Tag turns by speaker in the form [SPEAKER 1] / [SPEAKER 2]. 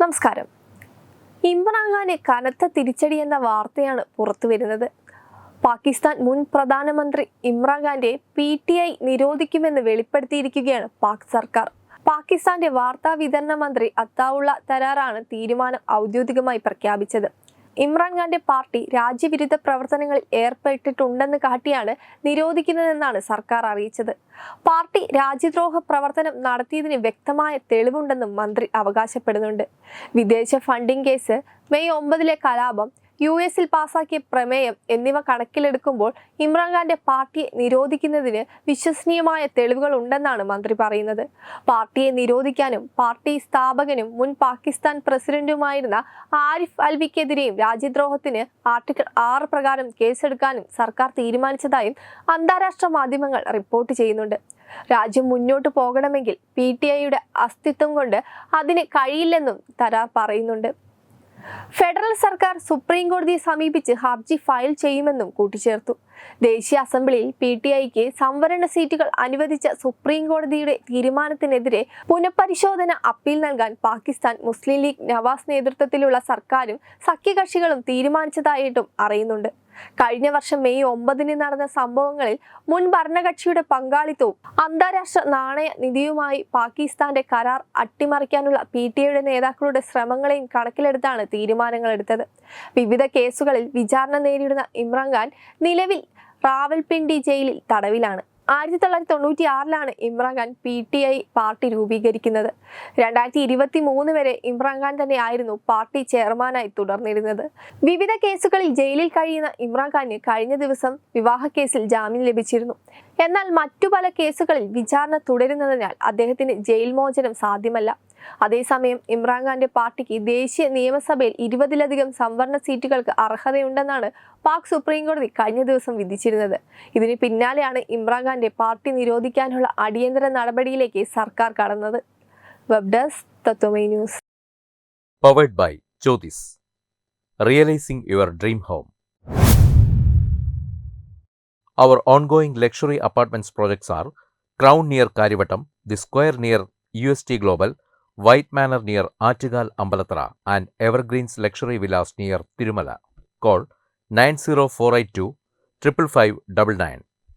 [SPEAKER 1] നമസ്കാരം. ഇമ്രാൻഖാന് കനത്ത തിരിച്ചടി എന്ന വാർത്തയാണ് പുറത്തു വരുന്നത്. പാകിസ്ഥാൻ മുൻ പ്രധാനമന്ത്രി ഇമ്രാൻഖാന്റെ പി ടി ഐ നിരോധിക്കുമെന്ന് വെളിപ്പെടുത്തിയിരിക്കുകയാണ് പാക് സർക്കാർ. പാകിസ്ഥാന്റെ വാർത്താ വിതരണ മന്ത്രി അത്താവുള്ള തരാറാണ് തീരുമാനം ഔദ്യോഗികമായി പ്രഖ്യാപിച്ചത്. ഇമ്രാൻഖാന്റെ പാർട്ടി രാജ്യവിരുദ്ധ പ്രവർത്തനങ്ങളിൽ ഏർപ്പെട്ടിട്ടുണ്ടെന്ന് കാട്ടിയാണ് നിരോധിക്കുന്നതെന്നാണ് സർക്കാർ അറിയിച്ചത്. പാർട്ടി രാജ്യദ്രോഹ പ്രവർത്തനം നടത്തിയതിന് വ്യക്തമായ തെളിവുണ്ടെന്നും മന്ത്രി അവകാശപ്പെടുന്നുണ്ട്. വിദേശ ഫണ്ടിംഗ് കേസ് മെയ് ഒമ്പതിലെ കലാപം യു എസിൽ പാസാക്കിയ പ്രമേയം എന്നിവ കണക്കിലെടുക്കുമ്പോൾ ഇമ്രാൻഖാന്റെ പാർട്ടിയെ നിരോധിക്കുന്നതിന് വിശ്വസനീയമായ തെളിവുകൾ ഉണ്ടെന്നാണ് മന്ത്രി പറയുന്നത്. പാർട്ടിയെ നിരോധിക്കാനും പാർട്ടി സ്ഥാപകനും മുൻ പാകിസ്ഥാൻ പ്രസിഡന്റുമായിരുന്ന ആരിഫ് അൽവിക്കെതിരെയും രാജ്യദ്രോഹത്തിന് ആർട്ടിക്കിൾ ആറ് പ്രകാരം കേസെടുക്കാനും സർക്കാർ തീരുമാനിച്ചതായും അന്താരാഷ്ട്ര മാധ്യമങ്ങൾ റിപ്പോർട്ട് ചെയ്യുന്നുണ്ട്. രാജ്യം മുന്നോട്ട് പോകണമെങ്കിൽ പി ടി ഐയുടെ അസ്തിത്വം കൊണ്ട് അതിന് കഴിയില്ലെന്നും തരാർ പറയുന്നുണ്ട്. ഫെഡറൽ സർക്കാർ സുപ്രീം കോടതിയെ സമീപിച്ച് ഹർജി ഫയൽ ചെയ്യുമെന്നും കൂട്ടിച്ചേർത്തു. ദേശീയ അസംബ്ലിയിൽ പി ടി ഐക്ക് സംവരണ സീറ്റുകൾ അനുവദിച്ച സുപ്രീം കോടതിയുടെ തീരുമാനത്തിനെതിരെ പുനഃപരിശോധന അപ്പീൽ നൽകാൻ പാകിസ്ഥാൻ മുസ്ലിം ലീഗ് നവാസ് നേതൃത്വത്തിലുള്ള സർക്കാരും സഖ്യകക്ഷികളും തീരുമാനിച്ചതായിട്ടും അറിയുന്നുണ്ട്. കഴിഞ്ഞ വർഷം മെയ് ഒമ്പതിന് നടന്ന സംഭവങ്ങളിൽ മുൻ ഭരണകക്ഷിയുടെ പങ്കാളിത്തവും അന്താരാഷ്ട്ര നാണയ നിധിയുമായി പാകിസ്ഥാന്റെ കരാർ അട്ടിമറിക്കാനുള്ള പി ടി ഐയുടെ നേതാക്കളുടെ ശ്രമങ്ങളെയും കണക്കിലെടുത്താണ് തീരുമാനങ്ങൾ എടുത്തത്. വിവിധ കേസുകളിൽ വിചാരണ നേരിടുന്ന ഇമ്രാൻഖാൻ നിലവിൽ റാവൽപിണ്ടി ജയിലിൽ തടവിലാണ്. ആയിരത്തി തൊള്ളായിരത്തി തൊണ്ണൂറ്റി ആറിലാണ് Imran Khan P T I party രൂപീകരിക്കുന്നത്. രണ്ടായിരത്തി ഇരുപത്തി മൂന്ന് വരെ ഇമ്രാൻഖാൻ തന്നെയായിരുന്നു പാർട്ടി ചെയർമാനായി തുടർന്നിരുന്നത്. വിവിധ കേസുകളിൽ ജയിലിൽ കഴിയുന്ന ഇമ്രാൻഖാന് കഴിഞ്ഞ ദിവസം വിവാഹ കേസിൽ ജാമ്യം ലഭിച്ചിരുന്നു. എന്നാൽ മറ്റു പല കേസുകളിൽ വിചാരണ തുടരുന്നതിനാൽ അദ്ദേഹത്തിന് ജയിൽ മോചനം സാധ്യമല്ല. അതേസമയം ഇമ്രാൻഖാന്റെ പാർട്ടിക്ക് ദേശീയ നിയമസഭയിൽ ഇരുപതിലധികം സംവരണ സീറ്റുകൾക്ക് അർഹതയുണ്ടെന്നാണ് പാക് സുപ്രീം കോടതി കഴിഞ്ഞ ദിവസം വിധിച്ചിരുന്നത്. ഇതിന് പിന്നാലെയാണ് ഇമ്രാൻഖാന്റെ പാർട്ടി നിരോധിക്കാനുള്ള അടിയന്തര നടപടിയിലേക്ക് സർക്കാർ കടന്നത് web desk Tatwamayi news
[SPEAKER 2] powered by Jyotis. Realizing your dream home. Our ongoing luxury apartments projects are Crown near Karivattam, The Square near UST Global, White Manor near Achigal Ambalatra, and Evergreens Luxury Villas near Tirumala. Call 90482 55599.